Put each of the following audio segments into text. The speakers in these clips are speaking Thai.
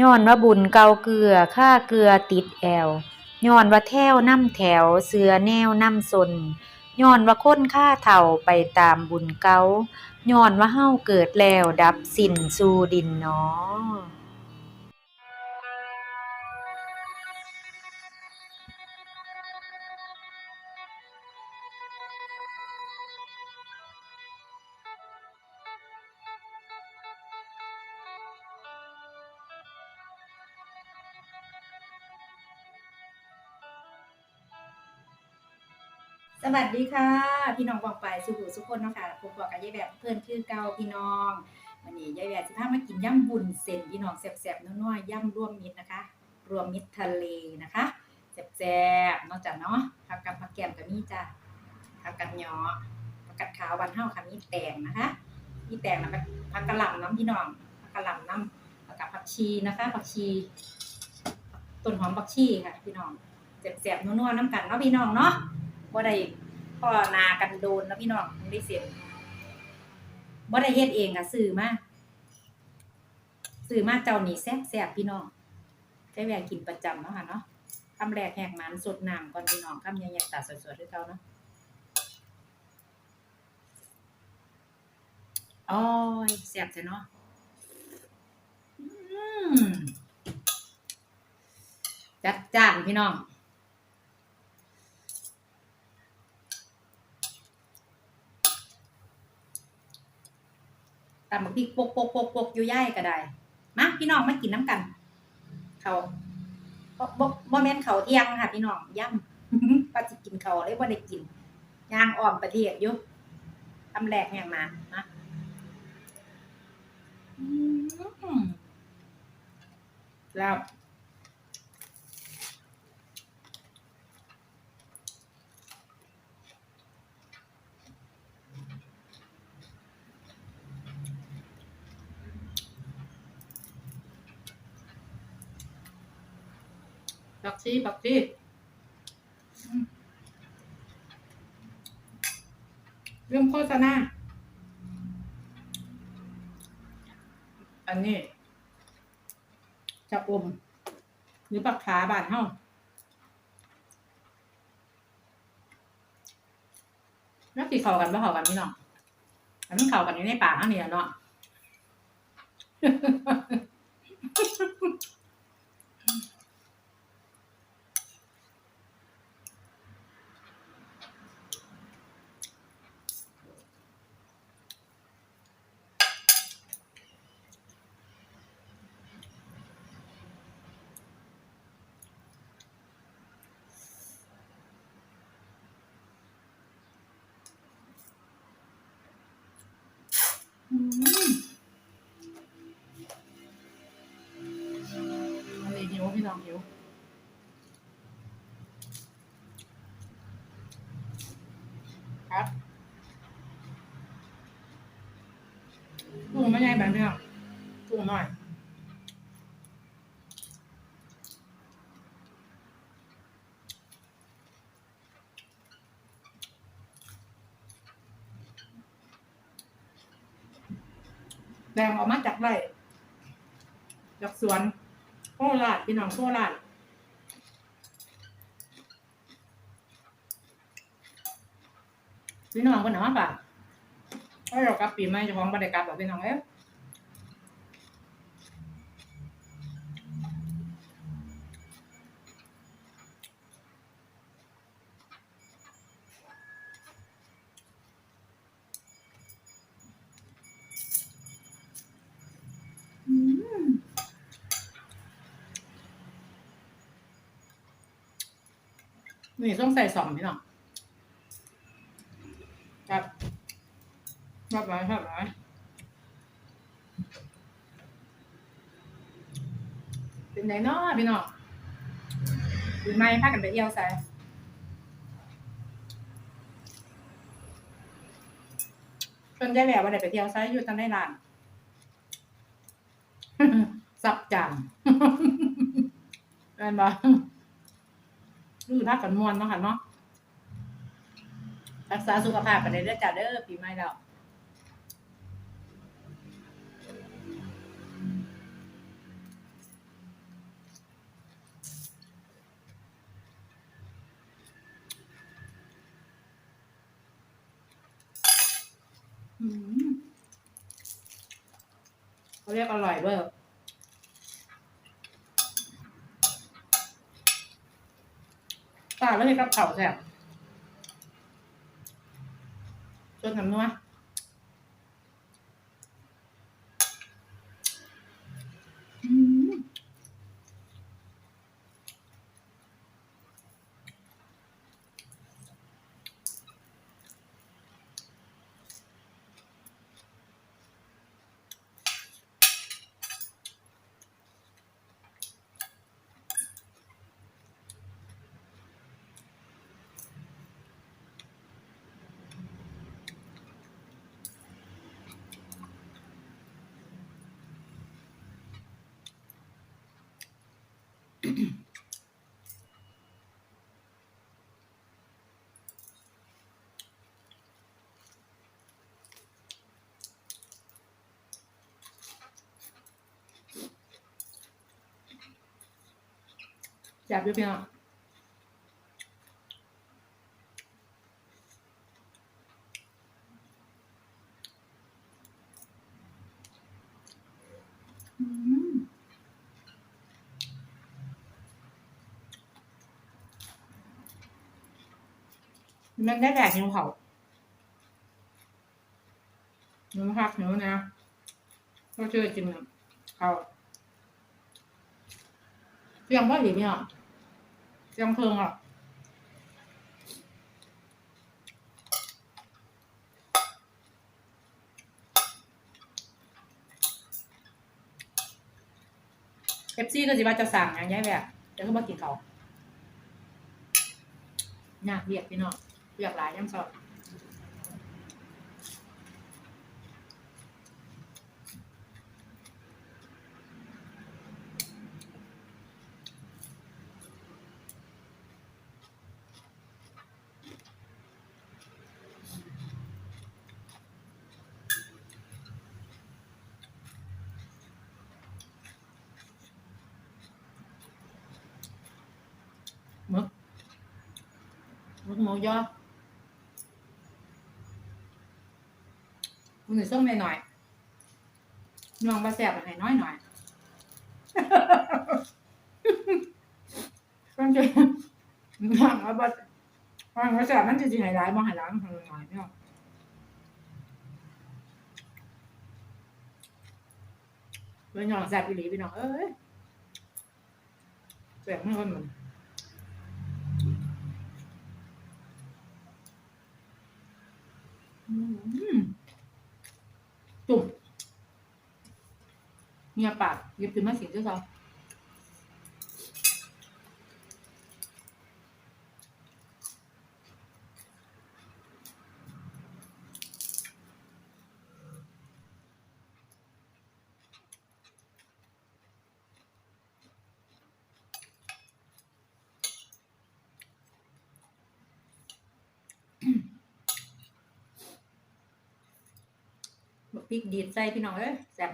ย้อนว่าบุญเกาเกลือค่าเกลือติดแอวย้อนว่าแถวน้ำแถวเสือแนวน้ำสนย้อนว่าคนค่าเท่าไปตามบุญเกาย้อนว่าเฮาเกิดแล้วดับสิ้นสู่ดินน้อ สวัสดีค่ะ พี่น้องบอกไปสุขสุขคนเนาะค่ะผมบอกกับยายแบบเพื่อนคือเก่าพี่น้องวันนี้ยายแบบสิพามากินย่ำบุญเส้นพี่น้องแซ่บๆนัวๆย่ำรวมมิตรนะคะ รวมมิตรทะเลนะคะแซ่บๆนอกจากเนาะผักกับผักแกมกับมีจ้ะผักกัดหยอผักกัดขาวบานเฮาค่ะมีแตงนะคะมีแตงแล้วก็ผักกะหล่ำน้ำพี่น้องผักกะหล่ำน้ำแล้วกับผักชีนะคะผักชีต้นหอมผักชีค่ะ พี่น้องแซ่บๆนัวๆน้ำกันเนาะพี่น้องเนาะ บ่ได้พ่อนากันโดนแล้วพี่น้องถึงได้เสร็จบ่ได้เฮ็ดเองค่ะซื้อมาซื้อมาเจ้านี่แซ่บแซ่บพี่น้องได้แวะกินประจำเนาะค่ะเนาะคำแรกแหกมันสดน้ำก่อนพี่น้องคำใหญ่ๆตัดสวยๆด้วยเขาเนาะโอ้ยแซ่บจ้ะเนาะอืมจัดจ้านพี่น้องำบักพริกปกปกปกปกอยู่ย่ายก็ได้มาพี่น้องมากินน้ำกัน เขาบ่บ่บ่แม่นเขาเที่ยงค่ะพี่น้องย่ำว่าจิกินเขาเลยว่าได้กินย่างอ่อมประเทศอยู่ทำแรกแห่งมานะอืมแล้ว ปักชีผักชีเรื่องโฆษณา อันนี้จะอม หรือปักขาบานเฮ้าแล้วสีเข้ากันไม่เข้ากันพี่น้องอันนั้นเข้ากันอยู่ในปากอันนี้เนาะ นี้หิวพี่ครับกุ้งไม่ใหญ่แบบนี้หรอกกุ้งหน่อยแบ่งออกมาจากไร่จากสวน โคราชพี่น้องโคราชพี่น้องคนไหนมาป่ะก็เรากลับปีใหม่เจะของบรรยากาศแบบพี่น้องเอ๊ะอืม นี่ต้องใส่สองพี่น้องครับชอบไหมชอบไหมเป็นไงเนาะพี่น้องหรือไม่พากันไปเที่ยวใส่เพิ่นได้แบบว่าได้ไปเที่ยวไซอยู่ตั้งได้ร้านสับจังเอ็นบ่ คือนักกันมวนเนาะค่ะเนาะรักษาสุขภาพกันเลยด้อจ้าเด้อปีใหม่แล้วเขาเรียกอร่อยเบอร์ เลยกับเข่าแซ่บจนน้ำนัวอืม จับด้วยพี่น้องอืมมันได้แดกนิ้วเขานิ้วหักนิ้วนะก็ช่วยกินเขา เสียงว่าหรือเนี่ยเสียงเพลิงอะเอฟซีก็สิว่าจะสั่งอย่างย้ายแบบแต่ก็มากินเขาหนักเรียกพี่น้องเรียกหลายย่ำสอด มึกหมูยอมันหนึ่งส้มหน่อยๆน้องปลาแสบให้น้อยหน่อยต้องจะน้องเอาปลาน้องปลาแสบมันจะจีไหนร้ายมาหายร้ายมันหน่อยๆเนาะเป็นน้องแสบอีหลีพี่น้องเอ้ยแสบไม่คนเหมือน อืม จุ่มเมียปากหยิบถึงมาสิเจ้าสาว พริกดีดใส่พี่น้องเอ้ยแซ่บ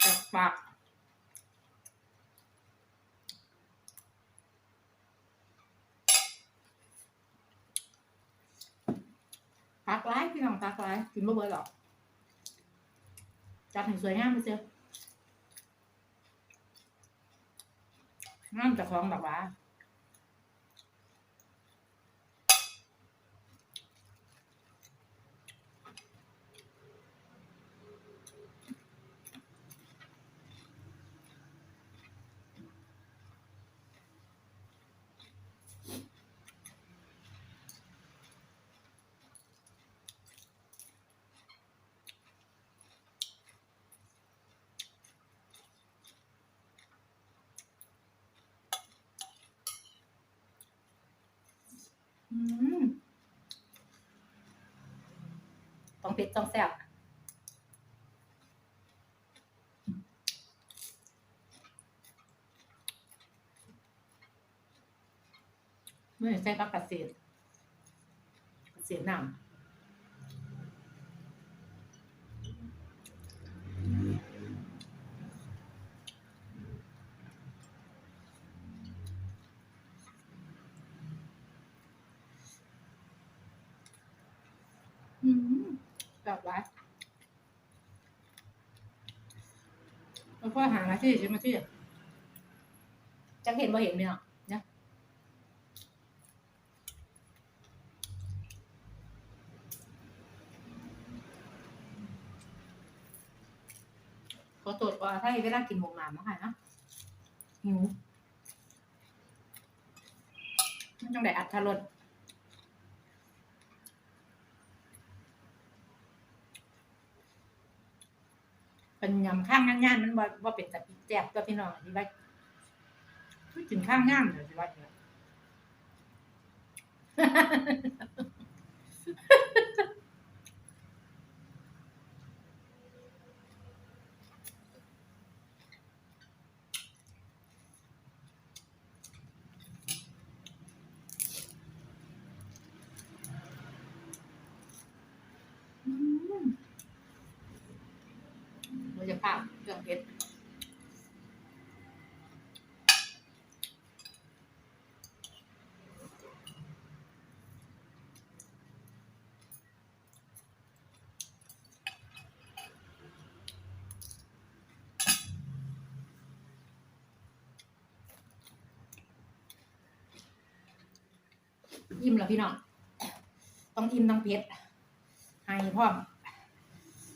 แซ่บปากผักร้ายพี่น้องผักร้ายกินบ่เบิดหรอกจัดให้สวยงามไปเสียงามจากของดอกว่า ต้องเผ็ดต้องแซ่บเมื่อใช่ผักกระเสียดกระเสียดน้ำอืม แบบว่าแล้วก็หาหน้าที่ใช่ไหมที่จังเห็นบ่าเห็นไหมเนาะนะขอตรวจว่าถ้าเวลากินหมูหมามื่อไหร่เนาะหิวมันจังได้อัดทารส เป็นยำข้างง่านๆมันบ่บ่เป็นตะปิแจ๊บตัวพี่น้องที่ว่าคือกินข้างง่านเลยสิว่าเนี่ย อืม เราจะพาเครื่องเพชรอิ่มแล้วพี่น้อง ต้องอิ่มต้องเพชรให้พร้อ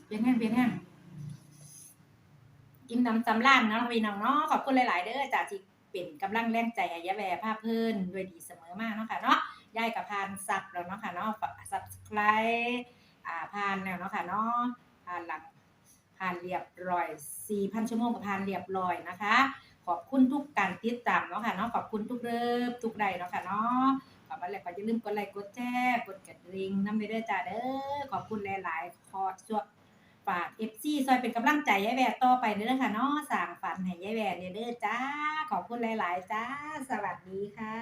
เพียแห้งเพียแห้ง อิ่มน้ำสำราญเนาะพี่น้องเนาะขอบคุณหลาย ๆ เด้อจากที่เป็นกำลังแรงใจห้ยะแวภาพเพิ่นด้วยดีเสมอมากเนาะค่ะเนาะยายกับพานซับแล้วเนาะค่ะเนาะ subscribe อ่าพานแล้วเนาะค่ะเนาะพานหลังพานเรียบร้อย4,000ชั่วโมงกับพานเรียบร้อยนะคะ ขอบคุณทุกการติดตามเนาะค่ะเนาะขอบคุณทุกเริ่มทุกใดเนาะค่ะเนาะขอบคุณแล้วก็อย่าลืมกดไลค์กดแชร์กดกระดิ่งน้ำไปด้วยจ้าเด้อขอบคุณหลาย ๆ ขอสว ฝากเอฟซอยเป็นกำลังใจยายแวต่อไปเด้อค่ะเนาะสั่งฝันให้ยายแวเนี่ยเด้อจ้า ขอบคุณหลาย ๆ จ้า สวัสดีค่ะ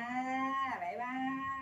บ๊ายบาย